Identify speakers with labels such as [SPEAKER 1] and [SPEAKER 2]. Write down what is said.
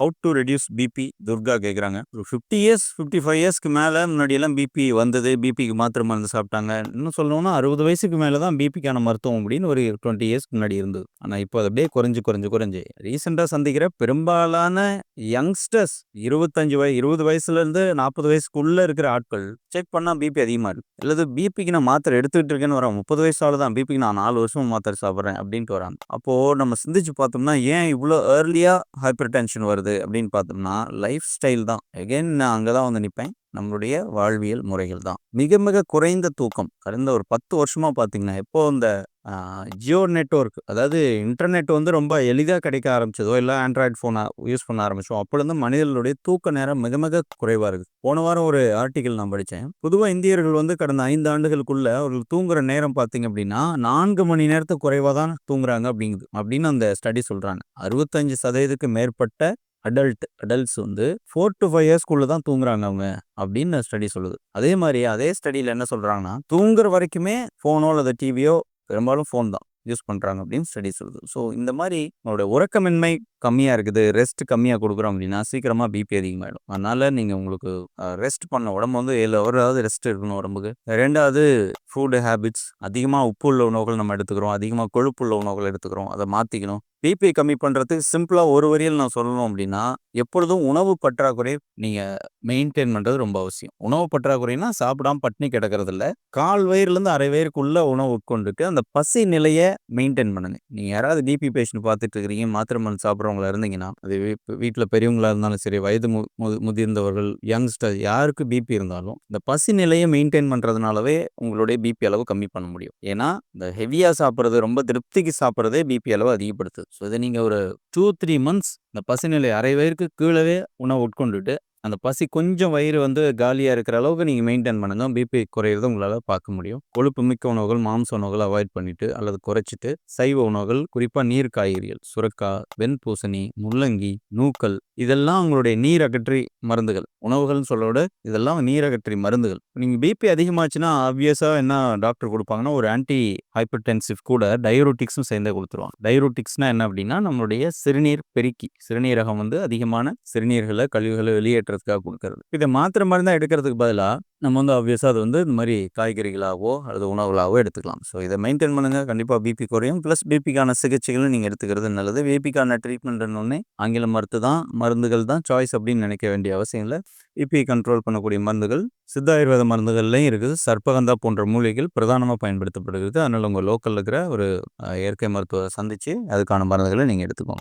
[SPEAKER 1] How to reduce BP Durga கேட்குறாங்க ஒரு fifty years fifty five இயர்ஸ்க்கு மேலே முன்னாடியெல்லாம் பிபி வந்தது பிபிக்கு மாத்திரை மருந்து சாப்பிட்டாங்க. இன்னும் சொல்லணும்னா அறுபது வயசுக்கு மேலே தான் பிபிக்கான மருத்துவம் அப்படின்னு ஒரு டுவெண்ட்டி இயர்ஸ்க்கு முன்னாடி இருந்தது. ஆனால் இப்போ அது அப்படியே குறைஞ்சு குறைஞ்சு குறைஞ்சு. ரீசெண்டாக சந்திக்கிற பெரும்பாலான யங்ஸ்டர்ஸ் இருபத்தஞ்சு வய இருபது வயசுலேருந்து நாற்பது வயசுக்குள்ளே இருக்கிற ஆட்கள் செக் பண்ணால் பிபி அதிகமாக இருக்கு. அல்லது பிபிக்கு நான் மாத்திரை எடுத்துக்கிட்டு இருக்கேன்னு வரேன் முப்பது வயசால தான் பிபிக்கு நான் நாலு வருஷம் மாத்திரை சாப்பிட்றேன் அப்படின்ட்டு வராங்க அப்போது நம்ம சிந்திச்சு பார்த்தோம்னா ஏன் இவ்வளோ ஏர்லியாக ஹைப்பர் டென்ஷன் வருது? அப்படின்னு பார்த்தோம்னா லைஃப் ஸ்டைல் தான். எகைன் நான் அங்கே தான் வந்து நிற்பேன் நம்மளுடைய வாழ்வியல் முறைகள் தான். மிக மிக குறைந்த தூக்கம். கடந்த ஒரு பத்து வருஷமாக பார்த்தீங்கன்னா எப்போ இந்த ஜியோ நெட்ஒர்க் அதாவது இன்டர்நெட் வந்து ரொம்ப எளிதாக கிடைக்க ஆரம்பிச்சதோ இல்லை ஆண்ட்ராய்டு ஃபோனை யூஸ் பண்ண ஆரம்பிச்சோம் அப்பொழுது மனிதர்களுடைய தூக்க நேரம் மிக மிக குறைவாக இருக்குது போன வாரம் ஒரு ஆர்டிக்கல் நான் படித்தேன் பொதுவாக இந்தியர்கள் வந்து கடந்த ஐந்து ஆண்டுகளுக்குள்ள அவர்கள் தூங்குற நேரம் பார்த்தீங்க அப்படின்னா நான்கு மணி நேரத்துக்கு குறைவாக தான் தூங்குறாங்க அப்படிங்குது அப்படின்னு அந்த ஸ்டடி சொல்கிறாங்க அறுபத்தஞ்சு சதவீதத்துக்கு மேற்பட்ட அடல்ட் அடல்ட்ஸ் வந்து ஃபோர் டு ஃபைவ் இயர்ஸ்க்குள்ளே தான் தூங்குறாங்க அவங்க அப்படின்னு ஸ்டடி சொல்லுது. அதே மாதிரி அதே ஸ்டடியில் என்ன சொல்கிறாங்கன்னா தூங்குற வரைக்குமே ஃபோனோ அல்லது டிவியோ பெரும்பாலும் ஃபோன் தான் யூஸ் பண்ணுறாங்க அப்படின்னு ஸ்டடி சொல்லுது. ஸோ இந்த மாதிரி நம்மளுடைய உறக்கமின்மை கம்மியாக இருக்குது. ரெஸ்ட் கம்மியாக கொடுக்குறோம் அப்படின்னா சீக்கிரமாக பிபி அதிகமாகிடும் அதனால் நீங்கள் உங்களுக்கு ரெஸ்ட் பண்ண உடம்பு வந்து ஏழு ஹவராவது ரெஸ்ட் இருக்கணும் உடம்புக்கு. ரெண்டாவது ஃபுட் ஹேபிட்ஸ் அதிகமாக உப்பு உள்ள உணவுகள் நம்ம எடுத்துக்கிறோம். அதிகமாக கொழுப்பு உள்ள உணவுகள் எடுத்துக்கிறோம். அதை மாற்றிக்கணும் பிபி கம்மி பண்ணுறதுக்கு சிம்பிளாக ஒரு வரியில் நான் சொல்லணும் அப்படின்னா எப்பொழுதும் உணவு பற்றாக்குறை நீங்கள் மெயின்டைன் பண்ணுறது ரொம்ப அவசியம். உணவு பற்றாக்குறைனா சாப்பிடாம பட்னி கிடக்கிறது இல்லை. கால் வயிறுலேருந்து அரை வயிறுக்குள்ள உணவு உட்கொண்டுட்டு அந்த பசி நிலையை மெயின்டைன் பண்ணுங்க. நீங்கள் யாராவது பிபி பேஷண்ட் பார்த்துட்டு இருக்கிறீங்க மாத்திரை மருந்து சாப்பிட்றவங்களா இருந்தீங்கன்னா அது வீட்டில் பெரியவங்களா இருந்தாலும் சரி வயது மு முதிர்ந்தவர்கள் யங்ஸ்டர் யாருக்கு பிபி இருந்தாலும் இந்த பசி நிலையை மெயின்டைன் பண்ணுறதுனாலவே உங்களுடைய பிபி அளவு கம்மி பண்ண முடியும். ஏன்னா இந்த ஹெவியாக சாப்பிட்றது ரொம்ப திருப்திக்கு சாப்பிட்றதே பிபி அளவு அதிகப்படுத்துது. ஸோ இதை நீங்கள் ஒரு டூ த்ரீ மந்த்ஸ் இந்த பசிநிலை அரை வயிறுக்கு கீழவே உணவு உட்கொண்டுட்டு அந்த பசி கொஞ்சம் வயிறு வந்து காலியாக இருக்கிற அளவுக்கு நீங்கள் மெயின்டைன் பண்ணுங்க பிபி குறையிறத உங்களால் பார்க்க முடியும். கொழுப்பு மிக்க உணவுகள் மாம்ச உணவுகள் அவாய்ட் பண்ணிட்டு அல்லது குறைச்சிட்டு சைவ உணவுகள் குறிப்பாக நீர் காய்கறிகள் சுரக்காய் வெண்பூசணி முள்ளங்கி நூக்கல் இதெல்லாம் உங்களுடைய நீர் அகற்றி மருந்துகள். உணவுகள்னு சொல்லோட இதெல்லாம் நீர் அகற்றி மருந்துகள். நீங்கள் பிபி அதிகமாச்சுன்னா ஆப்வியஸாக என்ன டாக்டர் கொடுப்பாங்கன்னா ஒரு ஆன்டி ஹைப்பர் டென்சிவ் கூட டயரோட்டிக்ஸும் சேர்ந்தே கொடுத்துருவாங்க. டயரோட்டிக்ஸ்னா என்ன அப்படின்னா நம்மளுடைய சிறுநீர் பெருக்கி சிறுநீரகம் வந்து அதிகமான சிறுநீர்களை கழிவுகளை வெளியேற்ற எடுக்கிறதுக்காக கொடுக்கறது. இதை மாத்திரை மருந்தாக எடுக்கிறதுக்கு பதிலாக நம்ம வந்து ஆப்வியஸாக அது வந்து இந்த மாதிரி காய்கறிகளாகவோ அல்லது உணவுகளாகவோ எடுத்துக்கலாம். ஸோ இதை மெயின்டைன் பண்ணுங்கள் கண்டிப்பாக பிபி குறையும். ப்ளஸ் பிபிக்கான சிகிச்சைகளும் நீங்கள் எடுத்துக்கிறது நல்லது. பிபிக்கான ட்ரீட்மெண்ட்னு ஆங்கில மருத்து தான் மருந்துகள் தான் சாய்ஸ் அப்படின்னு நினைக்க வேண்டிய அவசியம் இல்லை. பிபி கண்ட்ரோல் பண்ணக்கூடிய மருந்துகள் சித்த ஆயுர்வேத மருந்துகள்லையும் இருக்குது. சர்ப்பகந்தா போன்ற மூலிகைகள் பிரதானமாக பயன்படுத்தப்படுகிறது. அதனால் உங்கள் லோக்கலில் இருக்கிற ஒரு இயற்கை மருத்துவரை சந்தித்து அதுக்கான மருந்துகளை நீங்கள் எடுத்துக்கோங்க.